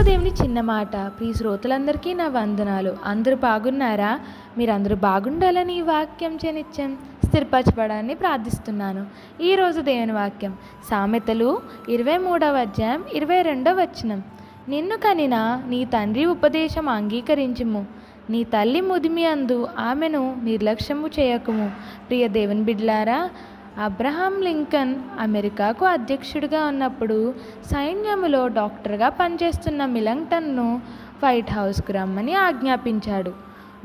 దేవుని చిన్న మాట. ప్రియ శ్రోతలందరికీ నా వందనాలు. అందరూ బాగున్నారా? మీరందరూ బాగుండాలని ఈ వాక్యం చేనిత్యం స్థిరపరచబడాలని ప్రార్థిస్తున్నాను. ఈరోజు దేవుని వాక్యం. సామెతలు ఇరవై మూడవ అధ్యాయం ఇరవై రెండవ వచనం. నిన్ను కనిన నీ తండ్రి ఉపదేశం అంగీకరించుము. నీ తల్లి ముదిమి అందు ఆమెను నిర్లక్ష్యము చేయకుము. ప్రియ దేవుని బిడ్లారా అబ్రహాం లింకన్ అమెరికాకు అధ్యక్షుడిగా ఉన్నప్పుడు సైన్యములో డాక్టర్గా పనిచేస్తున్న మిలంగ్టన్ను వైట్ హౌస్కు రమ్మని ఆజ్ఞాపించాడు.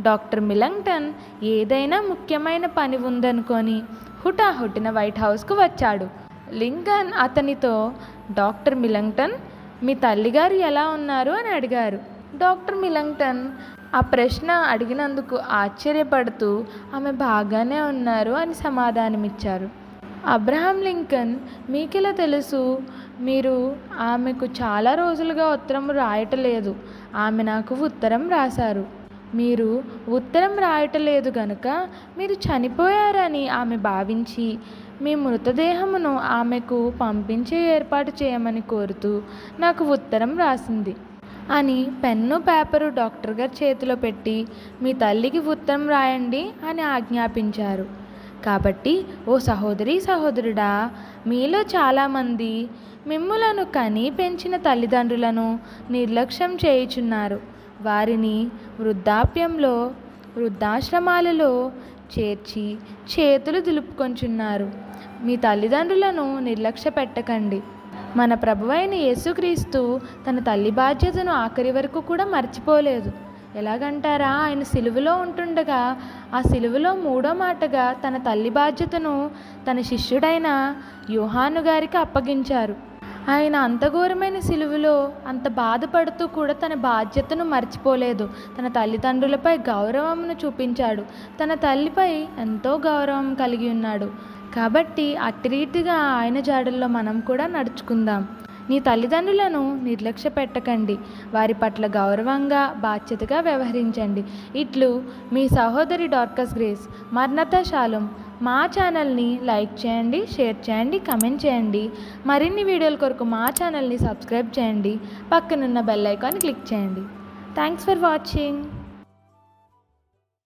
డాక్టర్ మిలంగ్టన్ ఏదైనా ముఖ్యమైన పని ఉందనుకొని హుటాహుటిన వైట్ హౌస్కు వచ్చాడు. లింకన్ అతనితో డాక్టర్ మిలంగ్టన్ మీ తల్లిగారు ఎలా ఉన్నారు? అని అడిగారు. డాక్టర్ మిలంగ్టన్ ఆ ప్రశ్న అడిగినందుకు ఆశ్చర్యపడుతూ ఆమె బాగానే ఉన్నారు అని సమాధానమిచ్చారు. అబ్రహాం లింకన్ మీకెలా తెలుసు? మీరు ఆమెకు చాలా రోజులుగా ఉత్తరం రాయటలేదు. ఆమె నాకు ఉత్తరం రాశారు. మీరు ఉత్తరం రాయటలేదు గనుక మీరు చనిపోయారని ఆమె భావించి మీ మృతదేహమును ఆమెకు పంపించే ఏర్పాటు చేయమని కోరుతూ నాకు ఉత్తరం రాసింది. అని పెన్ను పేపరు డాక్టర్ గారి చేతిలో పెట్టి మీ తల్లికి ఉత్తరం రాయండి అని ఆజ్ఞాపించారు. కాబట్టి ఓ సహోదరి సహోదరుడా మీలో చాలామంది మిమ్ములను కని పెంచిన తల్లిదండ్రులను నిర్లక్ష్యం చేయుచున్నారు. వారిని వృద్ధాప్యంలో వృద్ధాశ్రమాలలో చేర్చి చేతులు దులుపుకొంచున్నారు. మీ తల్లిదండ్రులను నిర్లక్ష్య పెట్టకండి. మన ప్రభువైన యేసుక్రీస్తు తన తల్లి బాధ్యతను ఆఖరి వరకు కూడా మర్చిపోలేదు. ఎలాగంటారా? ఆయన సిలువలో ఉంటుండగా ఆ సిలువలో మూడో మాటగా తన తల్లి బాధ్యతను తన శిష్యుడైన యోహాను గారికి అప్పగించారు. ఆయన అంత ఘోరమైన సిలువలో అంత బాధపడుతూ కూడా తన బాధ్యతను మర్చిపోలేదు. తన తల్లిదండ్రులపై గౌరవమును చూపించాడు. తన తల్లిపై ఎంతో గౌరవం కలిగి ఉన్నాడు. కాబట్టి అట్టి రీతిగా ఆయన జాడల్లో మనం కూడా నడుచుకుందాం. నీ తల్లిదండ్రులను నిర్లక్ష్య పెట్టకండి. వారి పట్ల గౌరవంగా బాధ్యతగా వ్యవహరించండి. ఇట్లు మీ సహోదరి డార్కస్ గ్రేస్ మర్ణత శాలం. మా ఛానల్ని లైక్ చేయండి షేర్ చేయండి కమెంట్ చేయండి. మరిన్ని వీడియోల కొరకు మా ఛానల్ని సబ్స్క్రైబ్ చేయండి. పక్కనున్న బెల్ ఐకాన్ క్లిక్ చేయండి. Thanks for watching.